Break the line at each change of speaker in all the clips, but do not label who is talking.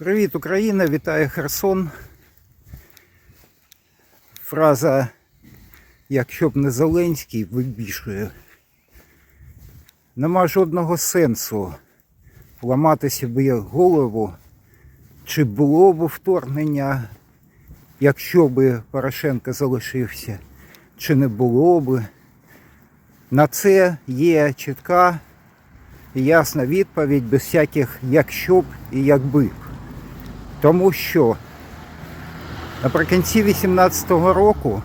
Привіт, Україна! Вітає Херсон. Фраза якщо б не Зеленський вибішує. Нема жодного сенсу ламати собі голову, чи було б вторгнення, якщо б Порошенко залишився, чи не було б. На це є чітка і ясна відповідь без всяких якщо б і якби б. Тому що наприкінці 18-го року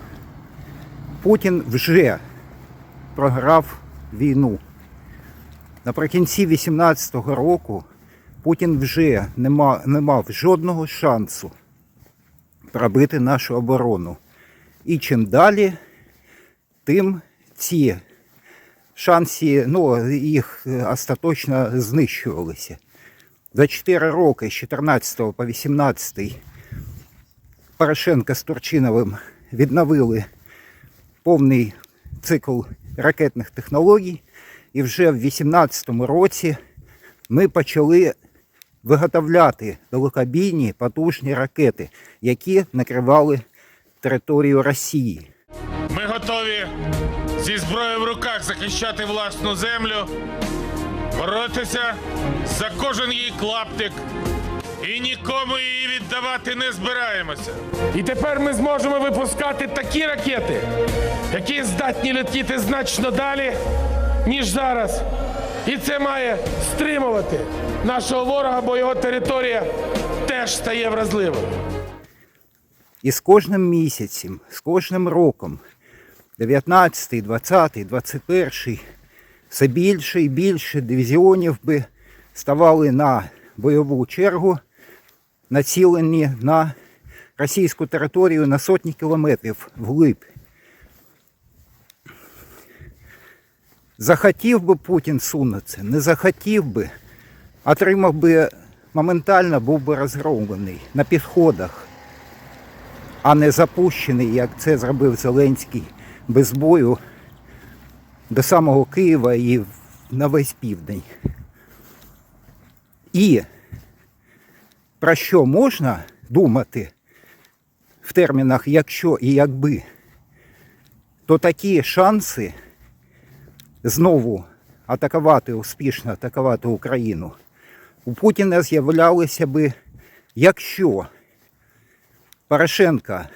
Путін вже програв війну. Наприкінці 18-го року Путін вже не мав, не мав жодного шансу пробити нашу оборону. І чим далі, тим ці шанси, ну, їх остаточно знищувалися. За 4 роки з 14 по 18 Порошенко з Турчиновим відновили повний цикл ракетних технологій. І вже в 18 році ми почали виготовляти далекобійні потужні ракети, які накривали територію Росії.
Ми готові зі зброєю в руках захищати власну землю, боротися за кожен її клаптик і нікому її віддавати не збираємося.
І тепер ми зможемо випускати такі ракети, які здатні летіти значно далі, ніж зараз. І це має стримувати нашого ворога, бо його територія теж стає вразливою.
І з кожним місяцем, з кожним роком, 19, 20, 21, все більше і більше дивізіонів би ставали на бойову чергу, націлені на російську територію на сотні кілометрів вглиб. Захотів би Путін сунутися, не захотів би, отримав би моментально був би розгромлений на підходах а не запущений, як це зробив Зеленський без бою до самого Києва і на весь південь. І про що можна думати в термінах якщо і якби, то такі шанси знову атакувати, успішно атакувати Україну у Путіна з'являлися би, якщо Порошенка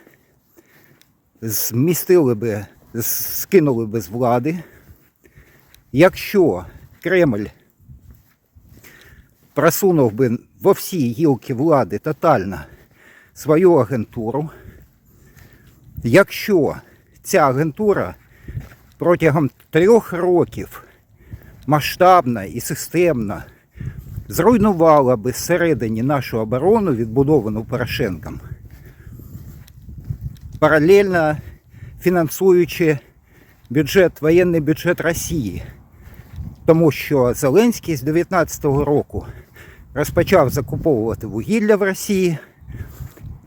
змістили би, скинули би з влади, якщо Кремль просунув би во всі гілки влади тотально свою агентуру, якщо ця агентура протягом трьох років масштабно і системно зруйнувала би зсередині нашу оборону, відбудовану Порошенком, паралельно фінансуючи бюджет, воєнний бюджет Росії. Тому що Зеленський з 19-го року розпочав закуповувати вугілля в Росії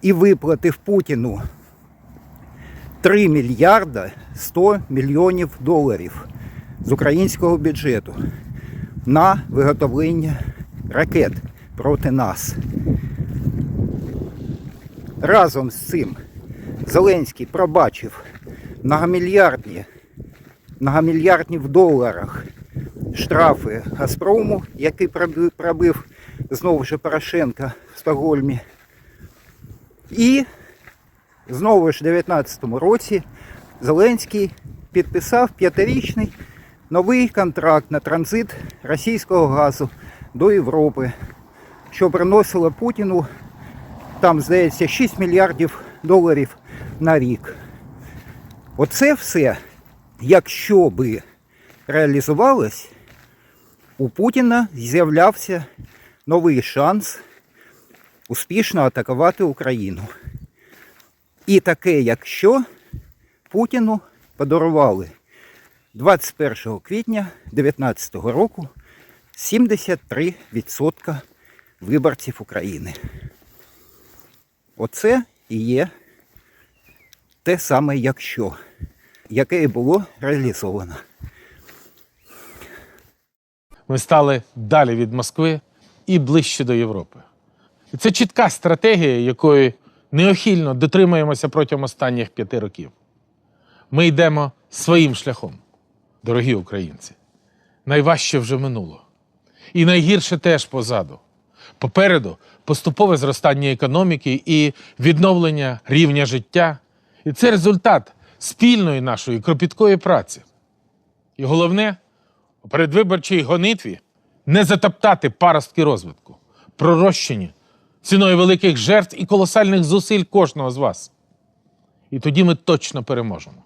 і виплатив Путіну 3 мільярда 100 мільйонів доларів з українського бюджету на виготовлення ракет проти нас. Разом з цим Зеленський пробачив многомільярдні, многомільярдні в доларах штрафи Газпрому, який пробив, знову ж Порошенка в Стокгольмі. І знову ж в 2019 році Зеленський підписав п'ятирічний новий контракт на транзит російського газу до Європи, що приносило Путіну там, здається, 6 мільярдів доларів на рік. Оце все, якщо би реалізувалось, у Путіна з'являвся новий шанс успішно атакувати Україну. І таке, якщо Путіну подарували 21 квітня 2019 року 73% виборців України. Оце і є те саме якщо, яке і було реалізовано.
Ми стали далі від Москви і ближче до Європи. І це чітка стратегія, якої неохильно дотримуємося протягом останніх п'яти років. Ми йдемо своїм шляхом, дорогі українці. Найважче вже минуло. І найгірше теж позаду. Попереду поступове зростання економіки і відновлення рівня життя. І це результат спільної нашої кропіткої праці. І головне, у передвиборчій гонитві не затоптати паростки розвитку, пророщені ціною великих жертв і колосальних зусиль кожного з вас. І тоді ми точно переможемо.